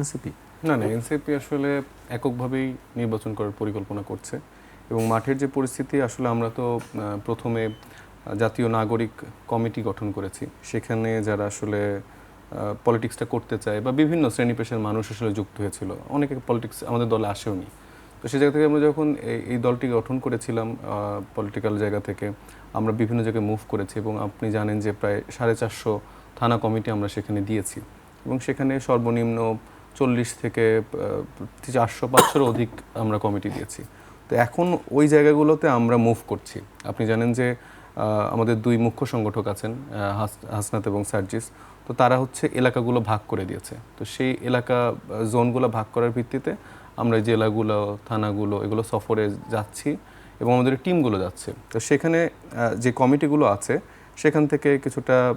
NCP? না না, NCP আসলে এককভাবেই নির্বাচন করার পরিকল্পনা করছে এবং মাঠের যে পরিস্থিতি, আসলে আমরা তো প্রথমে জাতীয় নাগরিক কমিটি গঠন করেছি। সেখানে যারা আসলে পলিটিক্সটা করতে চায় বা বিভিন্ন শ্রেণি পেশার মানুষ আসলে যুক্ত হয়েছিল। অনেকে পলিটিক্স আমাদের দলে আসেওনি। তো সেই জায়গা থেকে আমরা যখন এই- এই দলটি গঠন করেছিলাম পলিটিক্যাল জায়গা থেকে, আমরা বিভিন্ন জায়গায় মুভ করেছি এবং আপনি জানেন যে প্রায় সাড়ে চারশো থানা কমিটি আমরা সেখানে দিয়েছি। এবং সেখানে সর্বনিম্ন চল্লিশ থেকে চারশো, পাঁচশোর অধিক আমরা কমিটি দিয়েছি। তো এখন ওই জায়গাগুলোতে আমরা মুভ করছি। আপনি জানেন যে আমাদের দুই মুখ্য সংগঠক আছেন হাস- হাসনাত এবং সার্জিস। তো তারা হচ্ছে এলাকাগুলো ভাগ করে দিয়েছে। তো সেই এলাকা জোনগুলো ভাগ করার ভিত্তিতে আমরা জেলাগুলো, থানাগুলো, এগুলো সফরে যাচ্ছি এবং আমাদের টিমগুলো যাচ্ছে। তো সেখানে যে কমিটিগুলো আছে, সেখান থেকে কিছুটা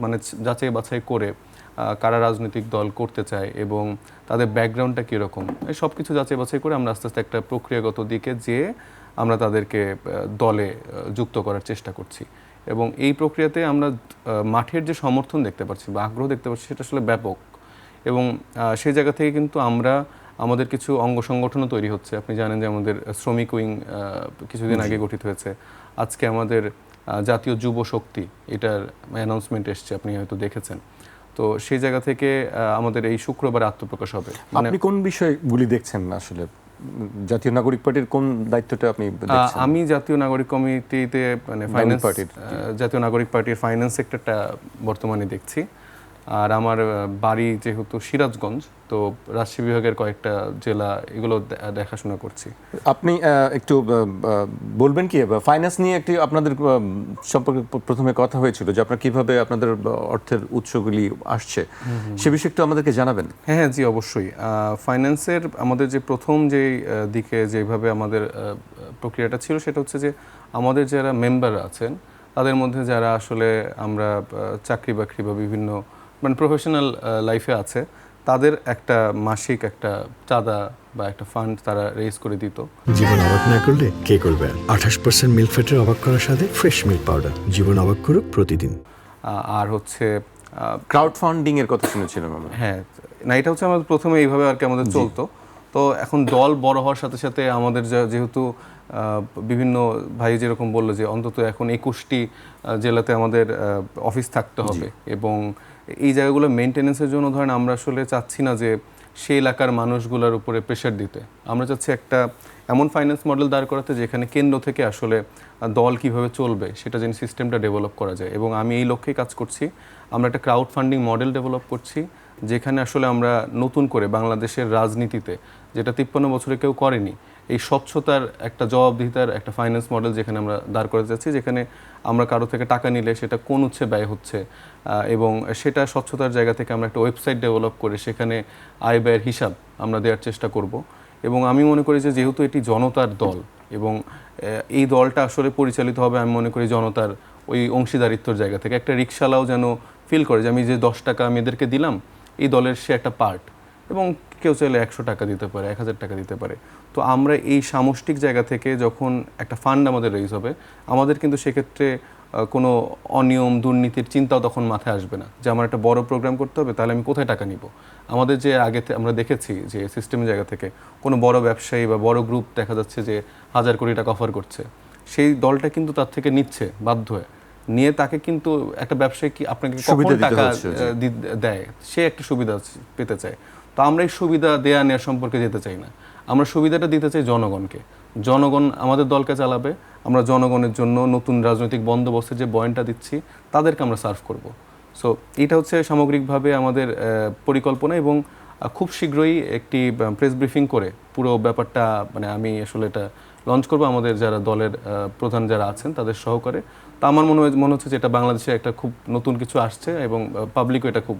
মানে যাচাই বাছাই করে কারা রাজনৈতিক দল করতে চায় এবং তাদের ব্যাকগ্রাউন্ডটা কীরকম এই সব কিছু যাচাই বাছাই করে আমরা আস্তে আস্তে একটা প্রক্রিয়াগত দিকে যেয়ে আমরা তাদেরকে দলে যুক্ত করার চেষ্টা করছি। এবং এই প্রক্রিয়াতে আমরা মাঠের যে সমর্থন দেখতে পাচ্ছি বা আগ্রহ দেখতে পাচ্ছি সেটা আসলে ব্যাপক। এবং সেই জায়গা থেকে কিন্তু আমরা আমাদের কিছু অঙ্গ সংগঠনও তৈরি হচ্ছে। আপনি জানেন যে আমাদের শ্রমিক উইং কিছুদিন আগে গঠিত হয়েছে। আজকে আমাদের জাতীয় যুব শক্তি এটার অ্যানাউন্সমেন্ট এসছে আপনি হয়তো দেখেছেন। তো সেই জায়গা থেকে আমাদের এই শুক্রবার আত্মপ্রকাশ হবে। মানে আপনি কোন বিষয়গুলি দেখছেন না আসলে? জাতীয় নাগরিক পার্টির কোন দায়িত্বটা আপনি আমি জাতীয় নাগরিক কমিটিতে মানে ফাইন্যান্স পার্টির। জাতীয় নাগরিক পার্টির ফাইন্যান্স সেক্টরটা বর্তমানে দেখছি। আর আমার বাড়ি যেহেতু সিরাজগঞ্জ তো রাজশাহী বিভাগের কয়েকটা জেলা এগুলো দেখাশোনা করছি। আপনি একটু বলবেন কি ফাইন্যান্স নিয়ে একটি আপনাদের সম্পর্কে প্রথমে কথা হয়েছিল যে আপনার কীভাবে আপনাদের অর্থের উৎসগুলি আসছে। সে বিষয়ে একটু আমাদেরকে জানাবেন। হ্যাঁ হ্যাঁ জি অবশ্যই। ফাইন্যান্সের আমাদের যে প্রথম যে দিকে যেভাবে আমাদের প্রক্রিয়াটা ছিল সেটা হচ্ছে যে আমাদের যারা মেম্বার আছেন তাদের মধ্যে যারা আসলে আমরা চাকরি বাকরি বা বিভিন্ন মানে প্রফেশনাল লাইফে আছে। তাদের একটা মাসিক একটা চাঁদা বা একটা ফান্ড তারা রেজ করে দিত। জীবন অবাক না করলে কে করবে? আঠাশ পার্সেন্ট মিল্ক ফ্যাটের অবাক করার সাথে ফ্রেশ মিল্ক পাউডার জীবন অবাক করুক প্রতিদিন। আর হচ্ছে ক্রাউড ফান্ডিং এর কথা শুনেছিলাম আমরা। হ্যাঁ না এটা হচ্ছে আমাদের প্রথমে এইভাবে আর কি আমাদের চলতো। তো এখন দল বড় হওয়ার সাথে সাথে আমাদের যা- যেহেতু বিভিন্ন ভাই যেরকম বলল যে অন্তত এখন একুশটি জেলাতে আমাদের অফিস থাকতে হবে। এবং এই জায়গাগুলো মেনটেনেন্সের জন্য ধরেন আমরা আসলে চাচ্ছি না যে সেই এলাকার মানুষগুলোর উপরে প্রেশার দিতে। আমরা চাচ্ছি একটা এমন ফাইন্যান্স মডেল দাঁড় করাতে যেখানে কেন্দ্র থেকে আসলে দল কীভাবে চলবে সেটা যেন সিস্টেমটা ডেভেলপ করা যায়। এবং আমি এই লক্ষ্যেই কাজ করছি। আমরা একটা ক্রাউড ফান্ডিং মডেল ডেভেলপ করছি যেখানে আসলে আমরা নতুন করে বাংলাদেশের রাজনীতিতে যেটা তিপ্পান্ন বছরে কেউ করেনি। এই স্বচ্ছতার একটা জবাবদিহিতার একটা ফাইন্যান্স মডেল যেখানে আমরা দাঁড় করে যাচ্ছি, যেখানে আমরা কারও থেকে টাকা নিলে সেটা কোন উচ্ছে ব্যয় হচ্ছে এবং সেটা স্বচ্ছতার জায়গা থেকে আমরা একটা ওয়েবসাইট ডেভেলপ করে সেখানে আয় ব্যয়ের হিসাব আমরা দেওয়ার চেষ্টা করব। এবং আমি মনে করি যে যেহেতু এটি জনতার দল এবং এই দলটা আসলে পরিচালিত হবে, আমি মনে করি জনতার ওই অংশীদারিত্বর জায়গা থেকে। একটা রিক্সালাও যেন ফিল করে যে আমি যে দশ টাকা আমি এদেরকে দিলাম, এই দলের সে একটা পার্ট এবং কেউ চাইলে একশো টাকা দিতে পারে এক হাজার টাকা দিতে পারে। তো আমরা এই সামষ্টিক জায়গা থেকে যখন একটা ফান্ড আমাদের রেজ হবে আমাদের কিন্তু সেক্ষেত্রে কোনো অনিয়ম দুর্নীতির চিন্তাও তখন মাথায় আসবে না যে আমার একটা বড় প্রোগ্রাম করতে হবে তাহলে আমি কোথায় টাকা নিব? আমাদের যে আগে আমরা দেখেছি যে সিস্টেমের জায়গা থেকে কোনো বড় ব্যবসায়ী বা বড় গ্রুপ দেখা যাচ্ছে যে হাজার কোটি টাকা অফার করছে সেই দলটা কিন্তু তার থেকে নিচ্ছে বাধ্য হয়ে। নিয়ে তাকে কিন্তু একটা ব্যবসায়ী কি আপনাকে কখন টাকা দেয়? সে একটা সুবিধা পেতে চায়। তো আমরা এই সুবিধা দেয়া নেওয়ার সম্পর্কে যেতে চাই না। আমরা সুবিধাটা দিতে চাই জনগণকে। জনগণ আমাদের দলকে চালাবে, আমরা জনগণের জন্য নতুন রাজনৈতিক বন্দোবস্তের যে বয়ানটা দিচ্ছি, তাদেরকে আমরা সার্ভ করব। সো এটা হচ্ছে সামগ্রিকভাবে আমাদের পরিকল্পনা এবং খুব শীঘ্রই একটি প্রেস ব্রিফিং করে পুরো ব্যাপারটা মানে আমি আসলে এটা লঞ্চ করব। আমাদের যারা দলের প্রধান যারা আছেন তাদের সহকারে। তা আমার মনে মনে হচ্ছে যে এটা বাংলাদেশে একটা খুব নতুন কিছু আসছে এবং পাবলিকও এটা খুব